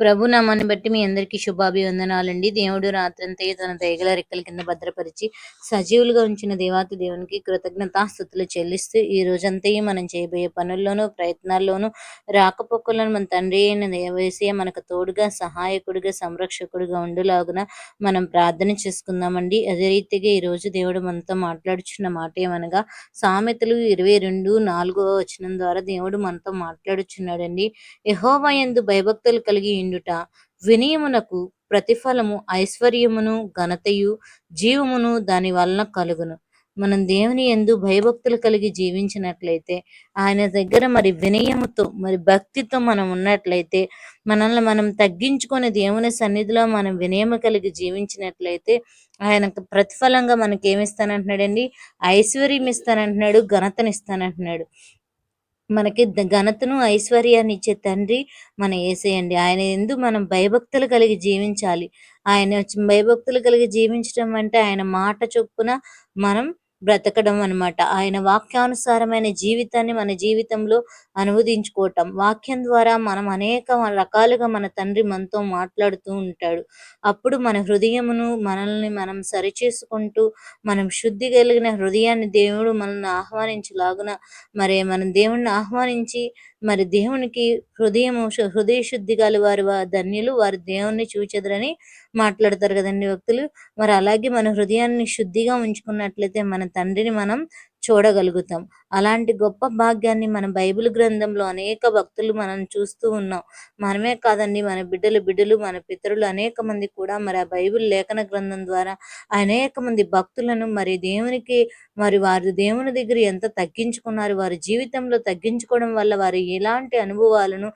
ప్రభు నామాన్ని బట్టి మీ అందరికీ శుభాభివందనాలండి. దేవుడు రాత్రంతా తన దయగల రెక్కల కింద భద్రపరిచి సజీవులుగా ఉంచిన దేవాతి దేవునికి కృతజ్ఞతాస్థుతులు చెల్లిస్తూ ఈ రోజంతయు మనం చేయబోయే పనుల్లోనూ ప్రయత్నాల్లోనూ రాకపోకలను మన తండ్రి అయిన దేవసేయ మనకు తోడుగా సహాయకుడిగా సంరక్షకుడిగా ఉండులాగున మనం ప్రార్థన చేసుకుందామండి. అదే రీతిగా ఈ రోజు దేవుడు మనతో మాట్లాడుచున్న మాట ఏమనగా సామెతలు ఇరవై రెండు నాలుగో వచనం ద్వారా దేవుడు మనతో మాట్లాడుచున్నాడండి. యహోవా ఎందు భయభక్తులు కలిగి నిండుట వినయమునకు ప్రతిఫలము ఐశ్వర్యమును ఘనతయు జీవమును దాని వలన కలుగును. మనం దేవుని ఎందు భయభక్తులు కలిగి జీవించినట్లయితే ఆయన దగ్గర మరి వినయముతో మరి భక్తితో మనం ఉన్నట్లయితే మనల్ని మనం తగ్గించుకొని దేవుని సన్నిధిలో మనం వినయము కలిగి జీవించినట్లయితే ఆయన ప్రతిఫలంగా మనకి ఏమిస్తానంటున్నాడండి ఐశ్వర్యం ఇస్తానంటున్నాడు ఘనతనిస్తానంటున్నాడు. మనకి ఘనతను ఐశ్వర్యాన్ని ఇచ్చే తండ్రి మన ఏసేయండి ఆయన ఎందు మనం భయభక్తులు కలిగి జీవించాలి. ఆయన భయభక్తులు కలిగి జీవించడం అంటే ఆయన మాట చొప్పున మనం బ్రతకడం అనమాట ఆయన వాక్యానుసారమైన జీవితాన్ని మన జీవితంలో అనువదించుకోవటం. వాక్యం ద్వారా మనం అనేక రకాలుగా మన తండ్రి మనతో మాట్లాడుతూ ఉంటాడు. అప్పుడు మన హృదయమును మనల్ని మనం సరిచేసుకుంటూ మనం శుద్ధి కలిగిన హృదయాన్ని దేవుడు మనల్ని ఆహ్వానించలాగున మరి మనం దేవుణ్ణి ఆహ్వానించి మరి దేవునికి హృదయము హృదయ శుద్ధి గల వారి ధన్యులు వారి దేవుణ్ణి చూచెదరని మాట్లాడతారు కదండి వ్యక్తులు మరి అలాగే మన హృదయాన్ని శుద్ధిగా ఉంచుకున్నట్లయితే మన తండ్రిని మనం చూడగలుగుతాం. అలాంటి గొప్ప భాగ్యాన్ని మన బైబిల్ గ్రంథంలో అనేక భక్తులు మనం చూస్తూ ఉన్నాం. మనమే కాదండి మన బిడ్డలు బిడ్డలు మన పితరులు అనేక మంది కూడా మరి ఆ బైబిల్ లేఖన గ్రంథం ద్వారా అనేక మంది భక్తులను మరి దేవునికి మరి వారి దేవుని దగ్గర ఎంత తగ్గించుకున్నారు వారి జీవితంలో తగ్గించుకోవడం వల్ల వారు ఎలాంటి అనుభవాలను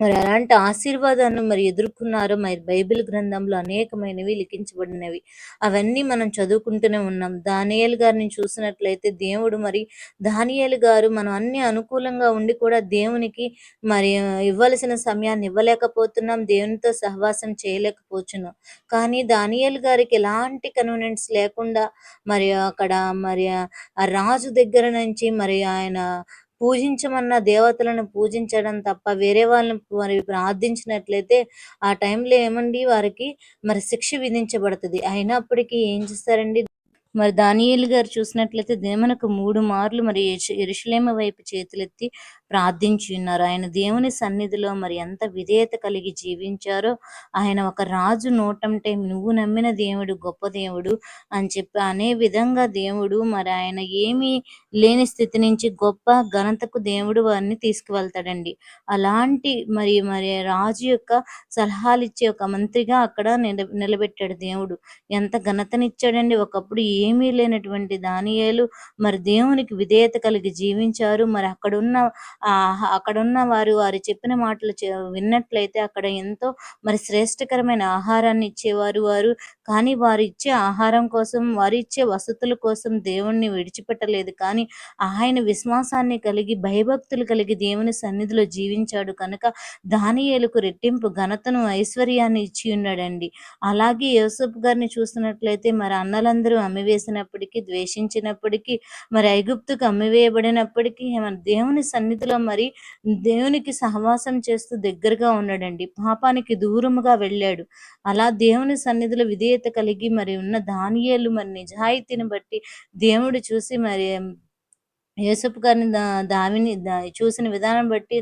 మరి అలాంటి ఆశీర్వాదాన్ని మరి ఎదుర్కొన్నారు మరి బైబిల్ గ్రంథంలో అనేకమైనవి లిఖించబడినవి. అవన్నీ మనం చదువుకుంటూనే ఉన్నాం. దానియేలు గారిని చూసినట్లయితే దేవుడు మరి దానియేలు గారు మనం అన్ని అనుకూలంగా ఉండి కూడా దేవునికి మరి ఇవ్వాల్సిన సమయాన్ని ఇవ్వలేకపోతున్నాం. దేవునితో సహవాసం చేయలేకపోతున్నాం కానీ దానియేలు గారికి ఎలాంటి కన్వీనియన్స్ లేకుండా మరి అక్కడ మరి ఆ రాజు దగ్గర నుంచి మరి ఆయన పూజించమన్న దేవతలను పూజించడం తప్ప వేరే వాళ్ళని మరి ప్రార్థించినట్లయితే ఆ టైంలో ఏమండి? వారికి మరి శిక్ష విధించబడుతుంది. అయినప్పటికీ ఏం చేస్తారండి? మరి దానియేలు గారు చూసినట్లయితే దేవునికి మూడు మార్లు మరి ఎరుషులేమ వైపు చేతులెత్తి ప్రార్థించి ఉన్నారు. ఆయన దేవుని సన్నిధిలో మరి ఎంత విధేయత కలిగి జీవించారో ఆయన ఒక రాజు నోటంటే నువ్వు నమ్మిన దేవుడు గొప్ప దేవుడు అని చెప్పి అనే విధంగా దేవుడు మరి ఆయన ఏమీ లేని స్థితి నుంచి గొప్ప ఘనతకు దేవుడు వారిని తీసుకువెళ్తాడండి. అలాంటి మరి మరి రాజు యొక్క సలహాలు ఇచ్చే ఒక మంత్రిగా అక్కడ నిలబెట్టాడు దేవుడు. ఎంత ఘనతనిచ్చాడండి. ఒకప్పుడు ఏమీ లేనటువంటి దానియేలు మరి దేవునికి విధేయత కలిగి జీవించారు. మరి అక్కడున్న అక్కడున్న వారు వారు చెప్పిన మాటలు విన్నట్లయితే అక్కడ ఎంతో మరి శ్రేష్టకరమైన ఆహారాన్ని ఇచ్చేవారు వారు. కానీ వారు ఇచ్చే ఆహారం కోసం వారు ఇచ్చే వసతుల కోసం దేవుణ్ణి విడిచిపెట్టలేదు. కానీ ఆయన విశ్వాసాన్ని కలిగి భయభక్తులు కలిగి దేవుని సన్నిధిలో జీవించాడు. కనుక దానియేలకు రెట్టింపు ఘనతను ఐశ్వర్యాన్ని ఇచ్చి ఉన్నాడండి. అలాగే యోసఫ్ గారిని చూసినట్లయితే మరి అన్నలందరూ అమ్మివేసినప్పటికీ ద్వేషించినప్పటికీ మరి ఐగుప్తుకు అమ్మివేయబడినప్పటికీ మన దేవుని సన్నిధిలో మరి దేవునికి సహవాసం చేస్తూ దగ్గరగా ఉన్నాడండి. పాపానికి దూరముగా వెళ్ళాడు. అలా దేవుని సన్నిధిలో విధేయత కలిగి మరి ఉన్న దానియేలు మరి నిజాయితీని బట్టి దేవుడు చూసి మరి యేసపు గారిని దా దావిని చూసిన విధానం బట్టి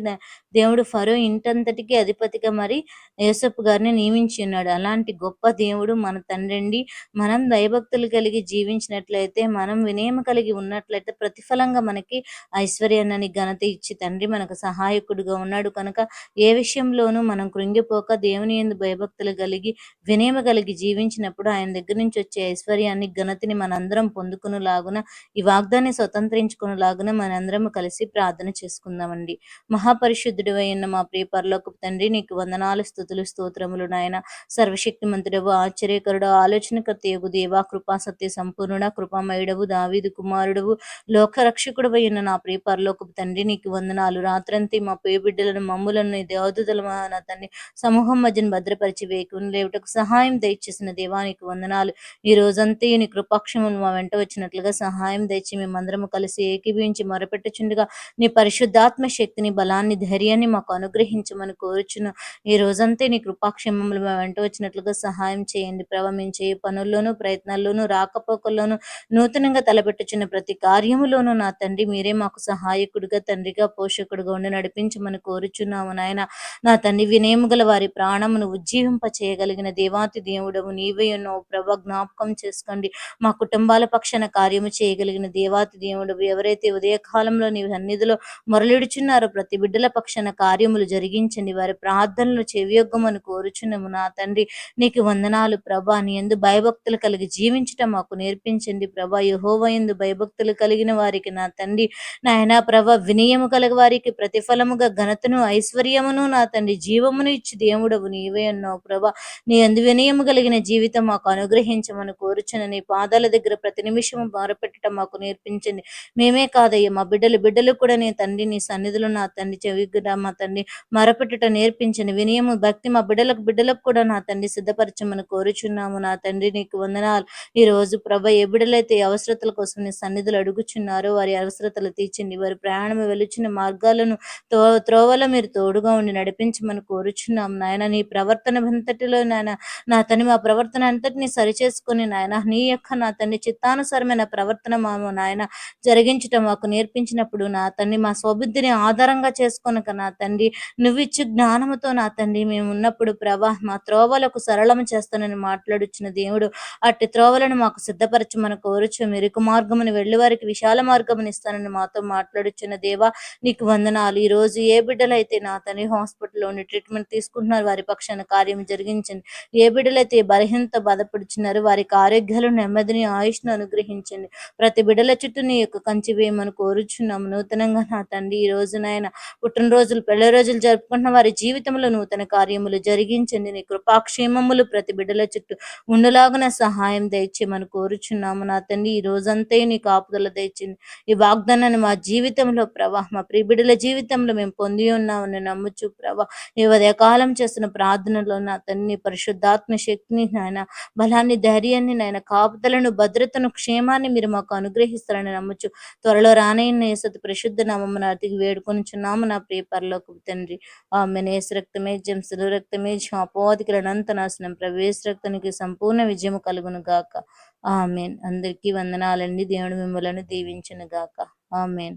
దేవుడు ఫరో ఇంటంతటికి అధిపతిగా మరి యేసప్ గారిని నియమించి ఉన్నాడు. అలాంటి గొప్ప దేవుడు మన తండ్రి మనం దయభక్తులు కలిగి జీవించినట్లయితే మనం వినయం కలిగి ఉన్నట్లయితే ప్రతిఫలంగా మనకి ఐశ్వర్యాన్ని ఘనత ఇచ్చి తండ్రి మనకు సహాయకుడుగా ఉన్నాడు. కనుక ఏ విషయంలోనూ మనం కృంగిపోక దేవుని ఎందు భయభక్తులు కలిగి వినయం కలిగి జీవించినప్పుడు ఆయన దగ్గర నుంచి వచ్చే ఐశ్వర్యాన్ని ఘనతని మనందరం పొందుకుని లాగున ఈ వాగ్దాన్ని స్వతంత్రించుకుని లాగున మనందరం కలిసి ప్రార్థన చేసుకుందామండి. మహాపరిశుద్ధుడు అయిన మా ప్రియ పరలోక తండ్రి నీకు వందనాలు స్థుతులు స్తోత్రములు నాయన. సర్వశక్తిమంతుడవు ఆశ్చర్యకరుడు ఆలోచనకర్తయగు దేవా కృపా సత్య సంపూర్ణ కృపామయుడవు దావీదు కుమారుడవు లోకరక్షకుడు అయిన నా ప్రియ పరలోక తండ్రి నీకు వందనాలు. రాత్రంతి మా ప్రియ బిడ్డలను మమ్ములను దేవదూతల నా తండ్రి సమూహం మధ్యను భద్రపరిచి వేకుని లేవుటకు సహాయం దయచేసిన దేవానికి వందనాలు. ఈ రోజంతా నీ కృపాక్షములు మా వెంట వచ్చినట్లుగా సహాయం దయచి మేమందరము కలిసి ఏకీభవించి మొరపెట్టుచుండగా నీ పరిశుద్ధాత్మ శక్తిని బలాన్ని ధైర్యాన్ని ధైర్యాన్ని మాకు అనుగ్రహించమని కోరుచును. ఈ రోజంతా నీ కృపాక్షేమములు మా వెంట వచ్చినట్లుగా సహాయం చేయండి. ప్రభా మేము చేయ పనుల్లోనూ ప్రయత్నాల్లోనూ రాకపోకల్లోనూ నూతనంగా తలపెట్టుచున్న ప్రతి కార్యములోనూ నా తండ్రి మీరే మాకు సహాయకుడిగా తండ్రిగా పోషకుడుగా ఉండి నడిపించమని కోరుచున్నాము నాయన. నా తండ్రి వినయము గల వారి ప్రాణమును ఉజ్జీవింప చేయగలిగిన దేవాతి దేవుడవు నీవే ఉన్నావు ప్రభ జ్ఞాపకం చేసుకోండి. మా కుటుంబాల పక్షాన కార్యము చేయగలిగిన దేవాతి దేవుడు ఎవరైతే ఉదయకాలంలో నీ సన్నిధిలో మొరలిడుచున్నారో ప్రతి బిడ్డల పక్షాన కార్యములు జరిగించండి. వారి ప్రార్థనలు చెవియొగ్గమని కోరుచున్నాము. నా తండ్రి నీకు వందనాలు ప్రభా. నీ ఎందు భయభక్తులు కలిగి జీవించటం మాకు నేర్పించండి ప్రభా. యహోవ ఎందు భయభక్తులు కలిగిన వారికి నా తండ్రి నాయనా ప్రభ వినయము కలగ వారికి ప్రతిఫలముగా ఘనతను ఐశ్వర్యమును నా తండ్రి జీవమును ఇచ్చి దేవుడవు నీవే అన్నావు ప్రభా. నీ అందు వినయము కలిగిన జీవితం మాకు అనుగ్రహించమని కోరుచున్న నీ పాదాల దగ్గర ప్రతి నిమిషము బారపెట్టడం మాకు నేర్పించండి. మేమే కాదయ్యా మా బిడ్డలు బిడ్డలు కూడా నీ తండ్రి నీ సన్నిధిలో నా తండ్రి చెవిగుడ మా తండ్రి. మరపెట్టుట నేర్పించండి వినయము భక్తి మా బిడ్డలకు బిడ్డలకు కూడా నా తండ్రి సిద్ధపరచమని కోరుచున్నాము. నా తండ్రి నీకు వందనాలు. ఈ రోజు ప్రభ ఏ బిడ్డలైతే అవసరతల కోసం నీ సన్నిధులు అడుగుచున్నారో వారి అవసరతలు తీర్చండి. వారి ప్రయాణం వెలుచున్న మార్గాలను తో త్రోవలో మీరు తోడుగా ఉండి నడిపించమని కోరుచున్నాము. నాయన నీ ప్రవర్తన అంతటిలో నాయన నా తని మా ప్రవర్తన అంతటిని సరిచేసుకొని నాయన నీ యొక్క నా తండ్రి చిత్తానుసారమైన ప్రవర్తన మాము నాయన జరిగించటం మాకు నేర్పించినప్పుడు నా తండ్రి మా స్వబుద్ధిని ఆధారంగా చేసుకొనక నా తండ్రి. నువ్విచ్చు జ్ఞానముతో నా తండ్రి. మేము ఉన్నప్పుడు ప్రభా మా త్రోవలకు సరళం చేస్తానని మాట్లాడుచున్న దేవుడు అట్టి త్రోవలను మాకు సిద్ధపరచమని కోరుచు మెరుకు మార్గమును వెళ్ళి వారికి విశాల మార్గమును ఇస్తానని మాతో మాట్లాడుచున్న దేవా నీకు వందనాలు. ఈ రోజు ఏ బిడ్డలైతే నా తండ్రి హాస్పిటల్లో ట్రీట్మెంట్ తీసుకుంటున్నారు వారి పక్షాన కార్యం జరిగించండి. ఏ బిడ్డలైతే బలహీనత బాధపడుచున్నారు వారికి ఆరోగ్యాలు నెమ్మదిని ఆయుష్ను అనుగ్రహించండి. ప్రతి బిడ్డల చుట్టూ నీ యొక్క కంచి వేయమని కోరుచున్నాము. నూతనంగా నా తండ్రి ఈ రోజు నాయన రోజులు పెళ్ళి రోజులు జరుపుకుంటున్న వారి జీవితంలో నూతన కార్యములు జరిగించండి. నీ కృపాక్షేమములు ప్రతి బిడ్డల చుట్టూ ఉండలాగున సహాయం దయచేయమని కోరుచున్నాము నా తండ్రి. ఈ రోజంతా నీ కాపుదల దయచింది ఈ వాగ్దానాన్ని మా జీవితంలో ప్రభా మా ప్రియ బిడ్డల జీవితంలో మేము పొంది ఉన్నామని నమ్ముచు ప్రభా ఈ ఉదయకాలం చేస్తున్న ప్రార్థనలో నా తండ్రి పరిశుద్ధాత్మ శక్తిని నాయన బలాన్ని ధైర్యాన్ని నాయన కాపుదలను భద్రతను క్షేమాన్ని మీరు మాకు అనుగ్రహిస్తారని నమ్మచ్చు త్వరలో రానయ్య సతి పరిశుద్ధ నామమున అతికి వేడుకొనిచున్నాము. నా ప్రియ పరలోకి తండ్రి. ఆమె నేస రక్తమే జంసులు రక్తమే అపోధికుల అనంతనాశనం ప్రవేశ రక్తానికి సంపూర్ణ విజయము కలుగును గాక. ఆమెన్. అందరికీ వందనాలండి. దేవుడు మిమ్మలను దీవించును గాక. ఆమెన్.